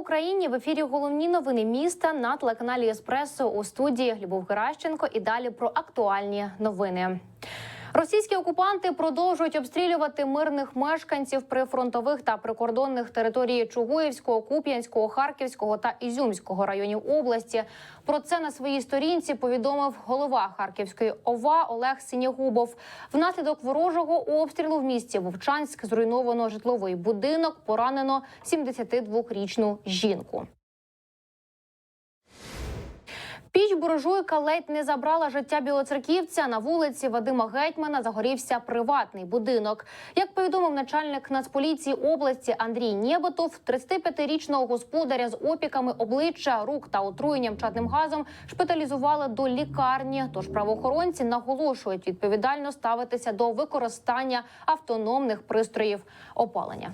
Україні в ефірі головні новини міста на телеканалі Еспресо у студії Любов Геращенко. І далі про актуальні новини. Російські окупанти продовжують обстрілювати мирних мешканців прифронтових та прикордонних територій Чугуївського, Куп'янського, Харківського та Ізюмського районів області. Про це на своїй сторінці повідомив голова Харківської ОВА Олег Синягубов. Внаслідок ворожого обстрілу в місті Вовчанськ зруйновано житловий будинок, поранено 72-річну жінку. Піч буржуйка ледь не забрала життя білоцерківця. На вулиці Вадима Гетьмана загорівся приватний будинок. Як повідомив начальник Нацполіції області Андрій Нєботов, 35-річного господаря з опіками обличчя, рук та отруєнням чадним газом шпиталізували до лікарні. Тож правоохоронці наголошують відповідально ставитися до використання автономних пристроїв опалення.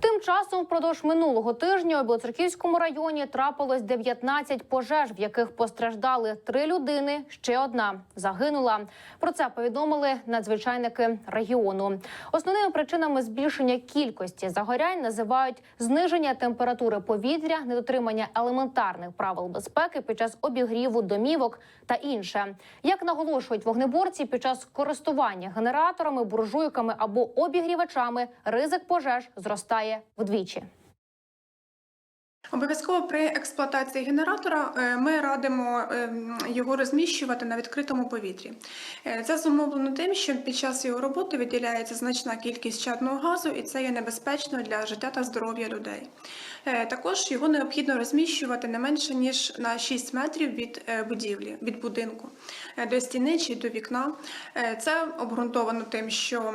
Тим часом впродовж минулого тижня у Білоцерківському районі трапилось 19 пожеж, в яких постраждали три людини. Ще одна загинула. Про це повідомили надзвичайники регіону. Основними причинами збільшення кількості загорянь називають зниження температури повітря, недотримання елементарних правил безпеки під час обігріву домівок та інше. Як наголошують вогнеборці, під час користування генераторами, буржуйками або обігрівачами ризик пожеж зростає вдвічі. Обов'язково при експлуатації генератора е, ми радимо ем, його розміщувати на відкритому повітрі. Е, Це зумовлено тим, що під час його роботи виділяється значна кількість чадного газу, і це є небезпечно для життя та здоров'я людей. Е, Також його необхідно розміщувати не менше ніж на 6 метрів від будівлі, від будинку до стіни чи до вікна. Це обґрунтовано тим, що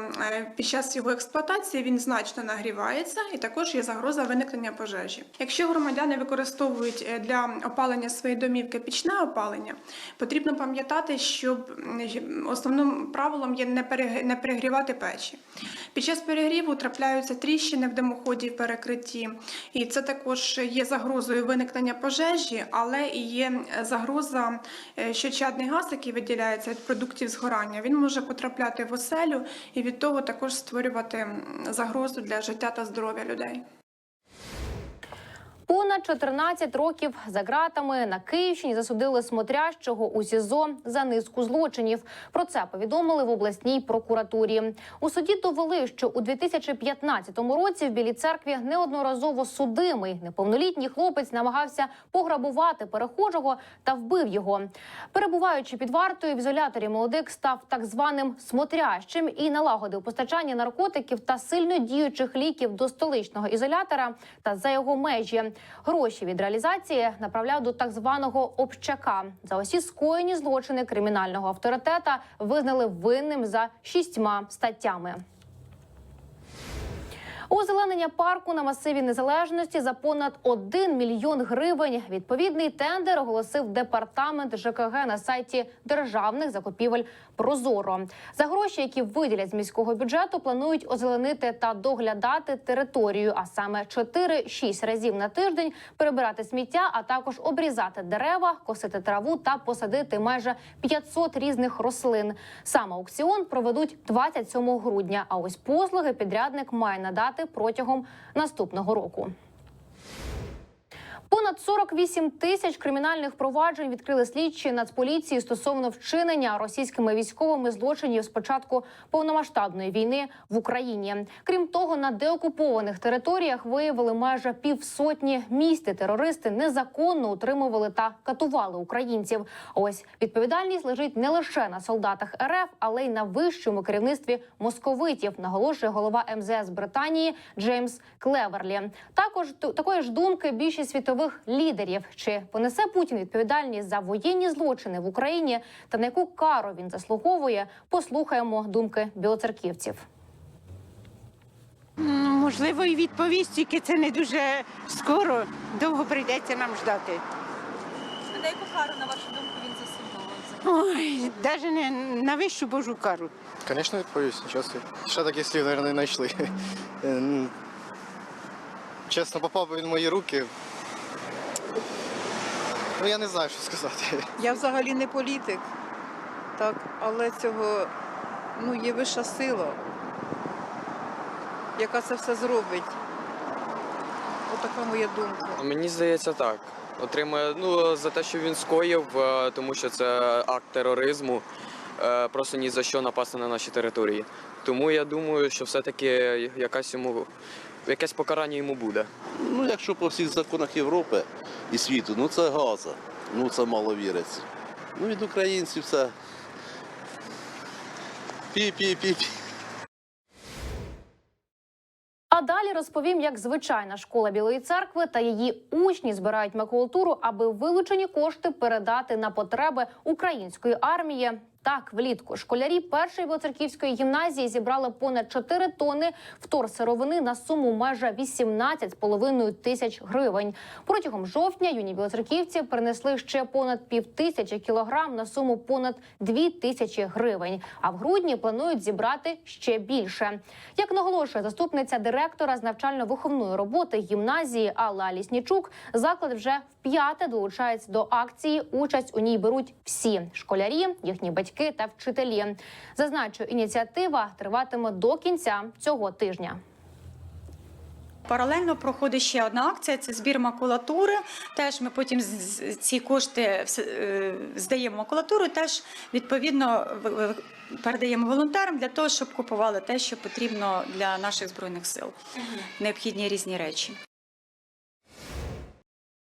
під час його експлуатації він значно нагрівається, і також є загроза виникнення пожежі. Якщо громадяни використовують е, для опалення своєї домівки пічне опалення, потрібно пам'ятати, що основним правилом є не перегрівати печі. Під час перегріву трапляються тріщини в димоході в перекритті, і це також є загрозою виникнення пожежі, але і є загроза, е, що чадний газ, який виділяється від продуктів згорання, він може потрапляти в оселю і від того також створювати загрозу для життя та здоров'я людей. Понад 14 років за ґратами на Київщині засудили смотрящого у СІЗО за низку злочинів. Про це повідомили в обласній прокуратурі. У суді довели, що у 2015 році в Білій церкві неодноразово судимий неповнолітній хлопець намагався пограбувати перехожого та вбив його. Перебуваючи під вартою в ізоляторі, молодик став так званим смотрящим і налагодив постачання наркотиків та сильно діючих ліків до столичного ізолятора та за його межі. Гроші від реалізації направляв до так званого общака. За усі скоєні злочини кримінального авторитета визнали винним за шістьма статтями. Озеленення парку на масиві незалежності за понад 1 мільйон гривень. Відповідний тендер оголосив департамент ЖКГ на сайті державних закупівель Прозоро. За гроші, які виділять з міського бюджету, планують озеленити та доглядати територію, а саме 4-6 разів на тиждень перебирати сміття, а також обрізати дерева, косити траву та посадити майже 500 різних рослин. Сам аукціон проведуть 27 грудня. А ось послуги підрядник має надати протягом наступного року. Понад 48 тисяч кримінальних проваджень відкрили слідчі Нацполіції стосовно вчинення російськими військовими злочинів з початку повномасштабної війни в Україні. Крім того, на деокупованих територіях виявили майже півсотні місць, терористи незаконно утримували та катували українців. Ось відповідальність лежить не лише на солдатах РФ, але й на вищому керівництві московитів, наголошує голова МЗС Британії Джеймс Клеверлі. Також такої ж думки більшість світових лідерів. Чи понесе Путін відповідальність за воєнні злочини в Україні та на яку кару він заслуговує? Послухаємо думки білоцерківців. Можливо, і відповість, тільки це не дуже скоро. Довго прийдеться нам ждати. А на яку кару, на вашу думку, він заслуговує? Ой, навіть не на вищу божу кару. Звісно, відповість. Нічого. Ще таких слів, мабуть, не знайшли. Е, ну, Чесно, попав би він в мої руки. Ну, я не знаю, що сказати. Я взагалі не політик, так, але цього ну, є вища сила, яка це все зробить. Отака моя думка. Мені здається, так. Отримає ну за те, що він скоїв, е, тому що це акт тероризму. е, Просто ні за що напасти на наші території. Тому я думаю, що все-таки якась йому якесь покарання йому буде. Ну, якщо по всіх законах Європи і світу, ну це газа. Ну це мало віриться. Ну від українців це. Пі-пі-пі-пі. А далі розповім, як звичайна школа Білої церкви та її учні збирають макулатуру, аби вилучені кошти передати на потреби української армії. Так, влітку школярі першої білоцерківської гімназії зібрали понад 4 тонни вторсировини на суму майже 18,5 тисяч гривень. Протягом жовтня юні білоцерківці принесли ще понад півтисячі кілограм на суму понад 2 тисячі гривень. А в грудні планують зібрати ще більше. Як наголошує заступниця директора з навчально-виховної роботи гімназії Алла Ліснічук, заклад вже вп'яте долучається до акції. Участь у ній беруть всі школярі, їхні батьки та вчителі. Зазначу, ініціатива триватиме до кінця цього тижня. Паралельно проходить ще одна акція це збір макулатури. Теж ми потім ці кошти е, здаємо макулатуру. Теж відповідно передаємо волонтерам для того, щоб купували те, що потрібно для наших збройних сил. Необхідні різні речі.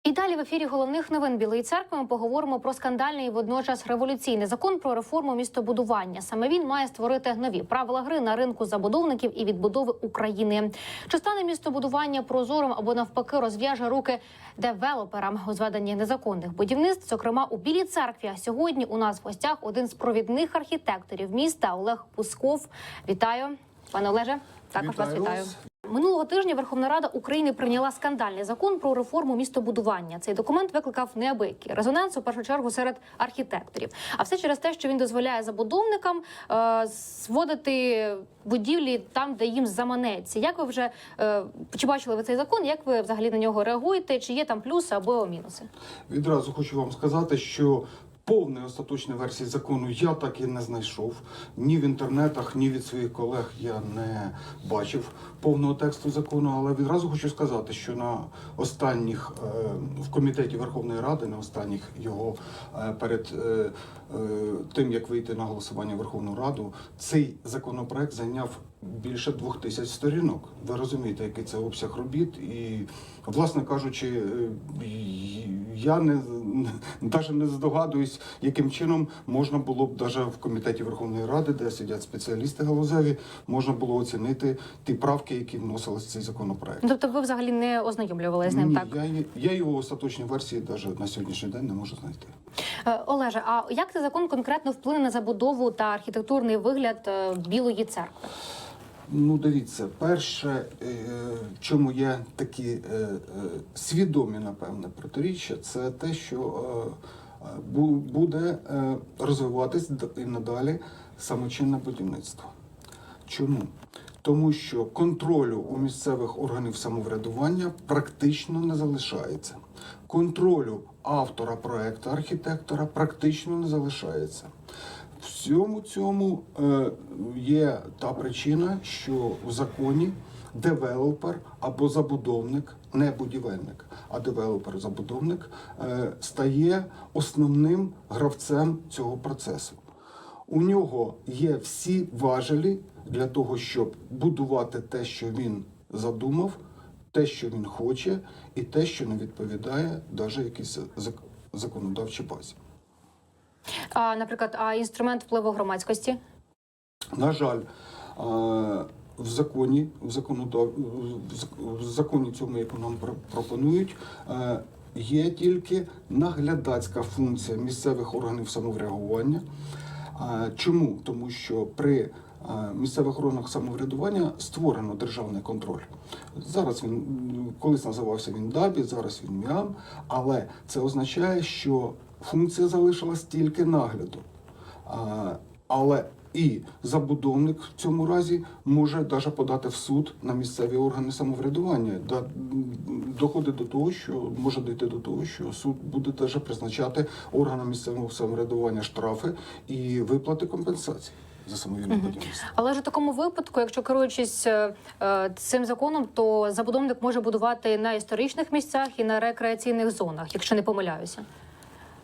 І далі в ефірі головних новин Білої церкви ми поговоримо про скандальний і водночас революційний закон про реформу містобудування. Саме він має створити нові правила гри на ринку забудовників і відбудови України. Чи стане містобудування прозорим або навпаки розв'яже руки девелоперам у зведенні незаконних будівництв? Зокрема, у Білій церкві А сьогодні у нас в гостях один з провідних архітекторів міста Олег Пусков. Вітаю, пане Олеже. Також вас Вітаю вітаю. вас. Минулого тижня Верховна Рада України прийняла скандальний закон про реформу містобудування. Цей документ викликав неабиякий резонанс у першу чергу серед архітекторів. А все через те, що він дозволяє забудовникам е, зводити будівлі там, де їм заманеться. Як ви вже е, чи бачили ви цей закон? Як ви взагалі на нього реагуєте? Чи є там плюси або мінуси? Відразу хочу вам сказати, що повної остаточної версії закону я так і не знайшов. Ні в інтернетах, ні від своїх колег я не бачив повного тексту закону. Але відразу хочу сказати, що на останніх е, в комітеті Верховної Ради, на останніх його е, перед е, тим, як вийти на голосування Верховну Раду, цей законопроект зайняв більше двох тисяч сторінок. Ви розумієте, який це обсяг робіт, і власне кажучи, е, я не навіть не здогадуюсь, яким чином можна було б навіть в комітеті Верховної Ради, де сидять спеціалісти галузеві, можна було оцінити ті правки, які вносились в цей законопроект. Ну, Тобто, ви взагалі не ознайомлювалися з ним, Ні, так? я, я його в остаточній версії навіть на сьогоднішній день не можу знайти. Е, Олеже, а як цей закон конкретно вплине на забудову та архітектурний вигляд е, Білої церкви? Ну, дивіться, перше, е, чому є такі е, е, свідомі, напевне, протиріччя, це те, що бу- буде розвиватись і надалі самочинне будівництво. Чому? Тому що контролю у місцевих органів самоврядування практично не залишається. Контролю автора проекту, архітектора практично не залишається. Всьому цьому е, є та причина, що в законі девелопер або забудовник, не будівельник, а девелопер-забудовник е, стає основним гравцем цього процесу. У нього є всі важелі для того, щоб будувати те, що він задумав, те, що він хоче, і те, що не відповідає навіть якійсь зак- законодавчій базі. А, наприклад, а інструмент впливу громадськості? На жаль, в законі, в, законодав... в законі цьому, яку нам пропонують, є тільки наглядацька функція місцевих органів самоврядування. Чому? Тому що при місцевих органах самоврядування створено державний контроль. Зараз він колись називався він ДАБІ, зараз він МІАМ, але це означає, що функція залишилась тільки нагляду. Але і забудовник в цьому разі може навіть подати в суд на місцеві органи самоврядування. Да- Доходить до того, що може дійти до того, що суд буде теж призначати органам місцевого самоврядування штрафи і виплати компенсації. за самовільне будівництво. Але ж у такому випадку, якщо керуючись е, е, цим законом, то забудовник може будувати на історичних місцях і на рекреаційних зонах, якщо не помиляюся.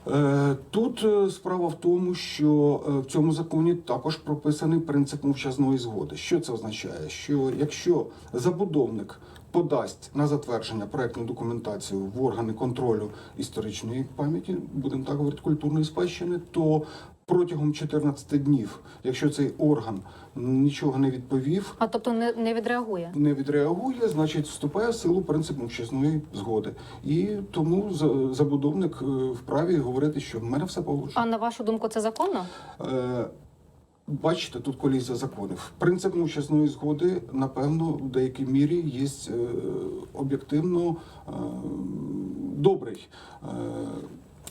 Е, Тут е, справа в тому, що е, в цьому законі також прописаний принцип мовчазної згоди. Що це означає? Що якщо забудовник подасть на затвердження проектну документацію в органи контролю історичної пам'яті, будемо так говорити, культурної спадщини, то протягом 14 днів, якщо цей орган нічого не відповів, А тобто не, не відреагує. не відреагує, значить вступає в силу принцип мовчазної згоди. І тому забудовник е, вправі говорити, що в мене все погоджено. А на вашу думку, це законно? Е, Бачите, тут колізія законів. Принцип мовчазної згоди, напевно, в деякій мірі є е, об'єктивно е, добрий е,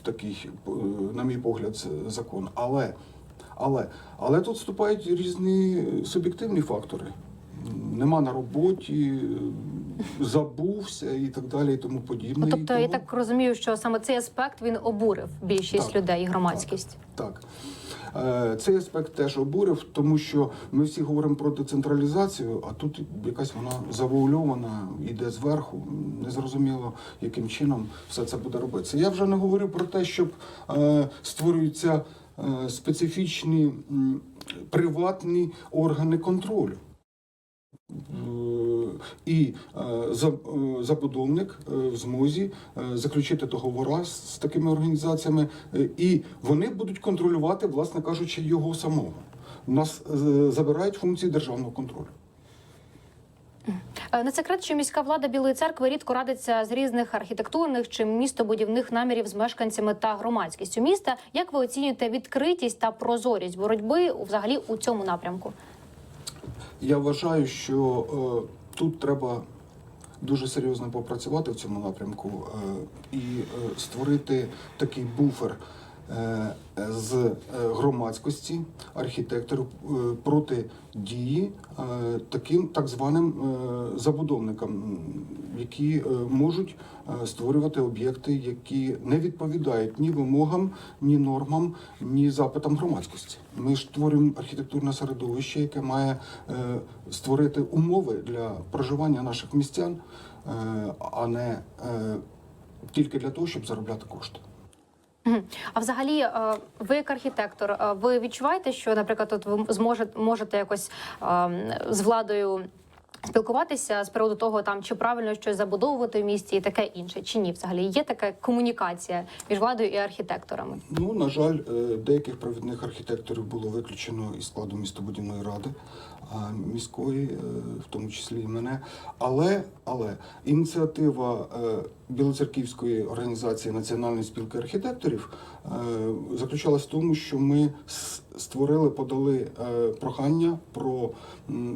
такий, на мій погляд, закон. Але, але, але тут вступають різні суб'єктивні фактори. Нема на роботі, забувся і так далі, і тому подібне. Ну, І тобто, я так розумію, що саме цей аспект він обурив більшість Так, людей і громадськість. Так. Е, Цей аспект теж обурив, тому що ми всі говоримо про децентралізацію, а тут якась вона завуальована, йде зверху. Незрозуміло, яким чином все це буде робитися. Я вже не говорю про те, щоб е, створюються е, специфічні приватні органи контролю. Е, І е, е, забудовник в змозі заключити договори з такими організаціями, і вони будуть контролювати, власне кажучи, його самого. Нас забирають функції державного контролю. Не секрет, що міська влада Білої церкви рідко радиться з різних архітектурних чи містобудівних намірів з мешканцями та громадськістю міста. Як ви оцінюєте відкритість та прозорість боротьби взагалі у цьому напрямку? Я вважаю, що е, тут треба дуже серйозно попрацювати в цьому напрямку е, і е, створити такий буфер з е, громадськості, архітекторів е, проти дії е, таким так званим е, забудовникам, які е, можуть е, створювати об'єкти, які не відповідають ні вимогам, ні нормам, ні запитам громадськості. Ми ж створюємо архітектурне середовище, яке має е, створити умови для проживання наших містян, е, а не е, тільки для того, щоб заробляти кошти. А взагалі, е, ви як архітектор, е, ви відчуваєте, що, наприклад, от ви зможете можете якось е, з владою спілкуватися з приводу того, там чи правильно щось забудовувати в місті і таке інше, чи ні? Взагалі є така комунікація між владою і архітекторами? Ну, на жаль, деяких провідних архітекторів було виключено із складу містобудівної ради міської, е, в тому числі і мене. Але, але ініціатива е, Білоцерківської організації Національної спілки архітекторів е, заключалась в тому, що ми створили, подали прохання про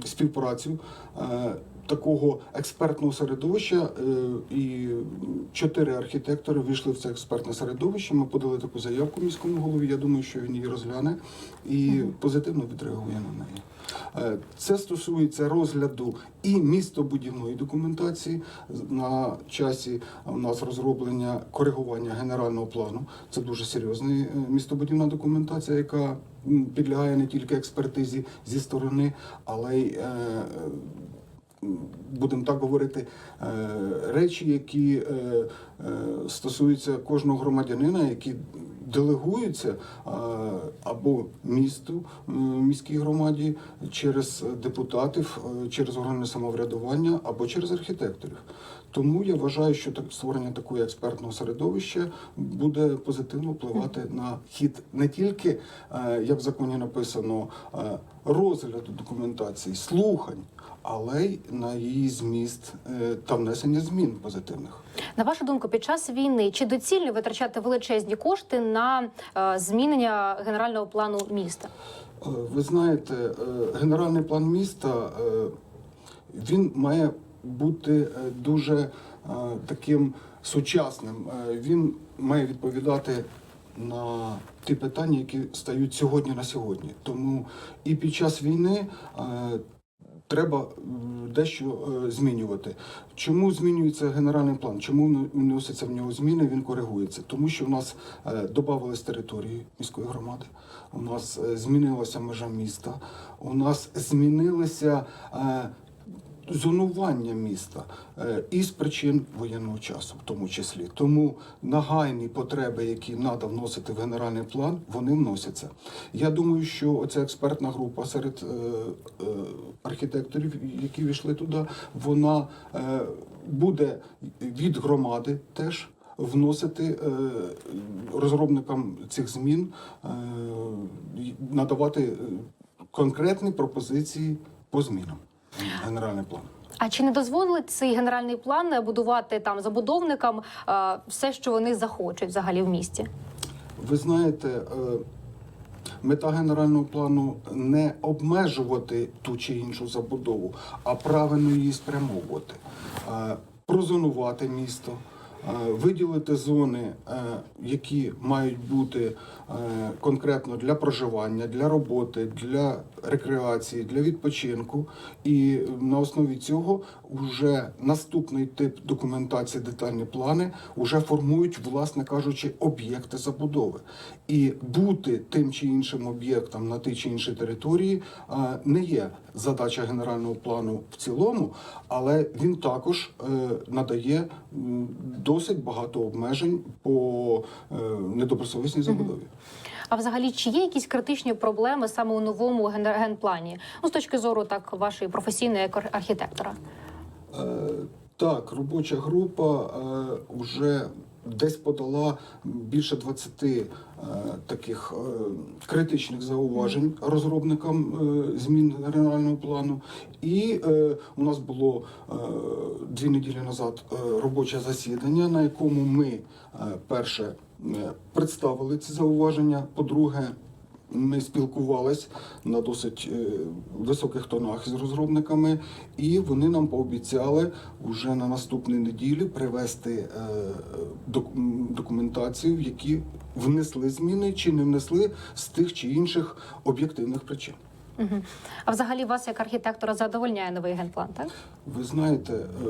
співпрацю. Такого експертного середовища е, і чотири архітектори вийшли в це експертне середовище. Ми подали таку заявку міському голові. Я думаю, що він її розгляне і позитивно відреагує на неї. Е, Це стосується розгляду і містобудівної документації. На часі у нас розроблення коригування генерального плану. Це дуже серйозна е, містобудівна документація, яка підлягає не тільки експертизі зі сторони, але й будемо так говорити, е, речі, які е, е, стосуються кожного громадянина, які делегуються або місту, міській громаді через депутатів, через органи самоврядування або через архітекторів. Тому я вважаю, що так створення такого експертного середовища буде позитивно впливати на хід не тільки, е, як в законі написано, е, розгляду документації, слухань, але й на її зміст е, та внесення змін позитивних. На вашу думку, під час війни чи доцільно витрачати величезні кошти на е, змінення генерального плану міста? Ви знаєте, генеральний план міста він має бути е, дуже е, таким сучасним. Е, Він має відповідати на ті питання, які стають сьогодні на сьогодні. Тому і під час війни треба дещо змінювати. Чому змінюється генеральний план? Чому вносяться в нього зміни? Він коригується, тому що у нас додавались території міської громади. У нас змінилася межа міста. У нас змінилися. Зонування міста е, із причин воєнного часу, в тому числі. Тому нагайні потреби, які треба вносити в генеральний план, вони вносяться. Я думаю, що оця експертна група серед е, е, архітекторів, які війшли туди, вона буде від громади теж. Вносити розробникам цих змін, надавати конкретні пропозиції по змінам генеральний план. А чи не дозволить цей генеральний план будувати там забудовникам е, все, що вони захочуть взагалі в місті? Ви знаєте, е, мета генерального плану не обмежувати ту чи іншу забудову, а правильно її спрямовувати, Е, прозонувати місто. Е, Виділити зони, е, які мають бути е, конкретно для проживання, для роботи, для рекреації, для відпочинку, і на основі цього вже наступний тип документації, детальні плани вже формують, власне кажучи, об'єкти забудови. І бути тим чи іншим об'єктом на тій чи іншій території не є задача генерального плану в цілому, але він також е, надає досить багато обмежень по е, недобросовісній забудові. А взагалі, чи є якісь критичні проблеми саме у новому ген- генплані? Ну, з точки зору так вашої професійної архітектора? Е, Так, робоча група вже десь подала більше 20 е, таких е, критичних зауважень розробникам е, змін генерального плану. І е, у нас було е, дві неділі назад е, робоче засідання, на якому ми е, перше е, представили ці зауваження. По-друге, ми спілкувались на досить е, високих тонах з розробниками, і вони нам пообіцяли вже на наступній неділі привести е, док- документацію, в які внесли зміни чи не внесли з тих чи інших об'єктивних причин. Угу. А взагалі вас як архітектора задовольняє новий генплан, так? Ви знаєте, е,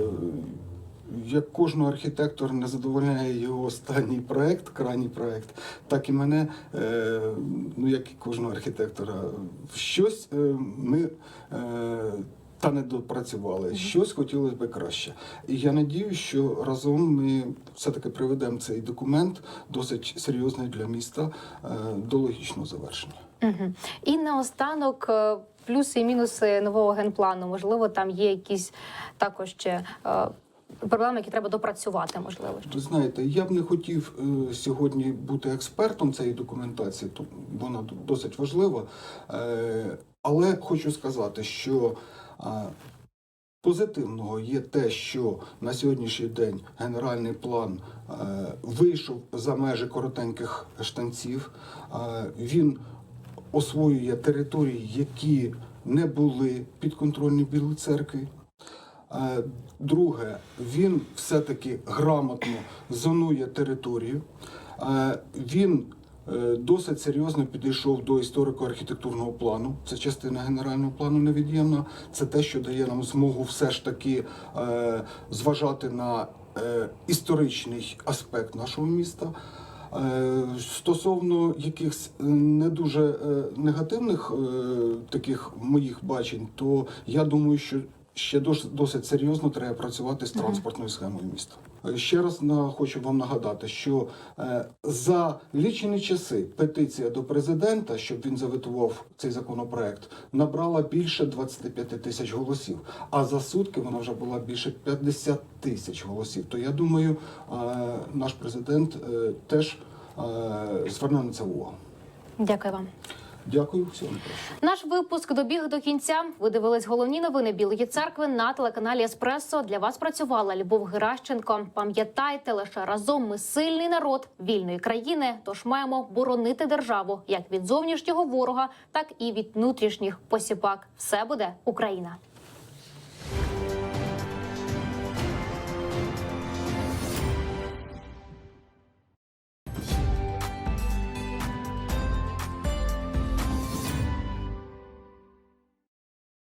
як кожного архітектора не задовольняє його останній проект, крайній проект, так і мене, е, ну як і кожного архітектора, щось е, ми. е, Та не допрацювали, щось хотілося б краще. І я надію, що разом ми все-таки приведемо цей документ, досить серйозний для міста, до логічного завершення. Угу. І наостанок плюси і мінуси нового генплану. Можливо, там є якісь також ще проблеми, які треба допрацювати, можливо. Ви знаєте, я б не хотів е, сьогодні бути експертом цієї документації, то вона досить важлива. Е, але хочу сказати, що е, позитивного є те, що на сьогоднішній день генеральний план е, вийшов за межі коротеньких штанців. Е, він освоює території, які не були підконтрольні Білої церкви. Е, Друге, він все-таки грамотно зонує територію. Е, Він е, досить серйозно підійшов до історико-архітектурного плану. Це частина генерального плану невід'ємна. Це те, що дає нам змогу все ж таки зважати на історичний аспект нашого міста. Стосовно якихось не дуже негативних таких моїх бачень, то я думаю, що ще досить серйозно треба працювати з транспортною схемою міста. Е, Ще раз на, хочу вам нагадати, що е, за лічені часи петиція до президента, щоб він заветував цей законопроект, набрала більше 25 тисяч голосів. А за сутки вона вже була більше 50 тисяч голосів. То я думаю, е, наш президент теж зверне на це увагу. Дякую вам. Дякую, всім. Наш випуск добіг до кінця. Ви дивились головні новини Білої церкви на телеканалі Еспресо. Для вас працювала Любов Геращенко. Пам'ятайте, лише разом ми сильний народ вільної країни. Тож маємо боронити державу як від зовнішнього ворога, так і від внутрішніх посіпак. Все буде Україна.